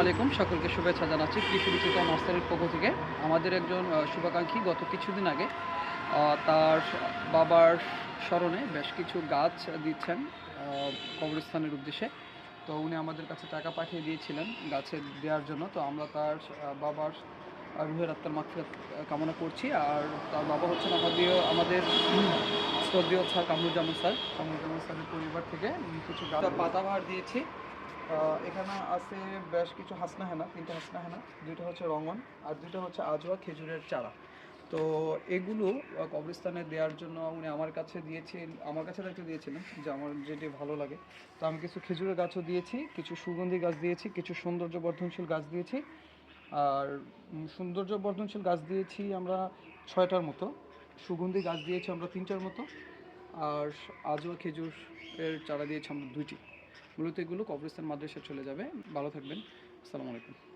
আলাইকুম, সকলকে শুভেচ্ছা জানাচ্ছি কৃষি বিচিত নার্সারির পক্ষ থেকে। আমাদের একজন শুভাকাঙ্ক্ষী গত কিছুদিন আগে তার বাবার স্মরণে বেশ কিছু গাছ দিচ্ছেন কবরস্থানের উদ্দেশ্যে। তো উনি আমাদের কাছে টাকা পাঠিয়ে দিয়েছিলেন গাছে দেওয়ার জন্য। তো আমরা তার বাবার রুহের আত্মার মাগফিরাত কামনা করছি। আর তার বাবা হচ্ছেন আমাদের আমাদের শ্রদ্ধেয় স্যার কামরুজ্জামান স্যার। কামরুজ্জামান স্যারের পরিবার থেকে কিছু গাছ পাতাবাহার দিয়েছি। এখানে আছে বেশ কিছু হাসনা হেনা তিনটা হাসনা হেনা দুইটা হচ্ছে রঙন আর দুইটা হচ্ছে আজওয়া খেজুরের চারা। তো এগুলো কবরস্থানে দেওয়ার জন্য উনি আমার কাছে দিয়েছেন, আমার কাছে একটা দিয়েছিলেন যে আমার যেটি ভালো লাগে। তো আমি কিছু খেজুরের গাছও দিয়েছি, কিছু সুগন্ধি গাছ দিয়েছি, কিছু সৌন্দর্য বর্ধনশীল গাছ দিয়েছি। আর সৌন্দর্য বর্ধনশীল গাছ দিয়েছি আমরা ছয়টার মতো, সুগন্ধি গাছ দিয়েছি আমরা তিনটার মতো। আর আজোয়া খেজুর এর চারা দিয়েছি আমরা দুইটি। মূলত এগুলো কবরস্থান মাদ্রাসায় চলে যাবে। ভালো থাকবেন। আসসালামু আলাইকুম।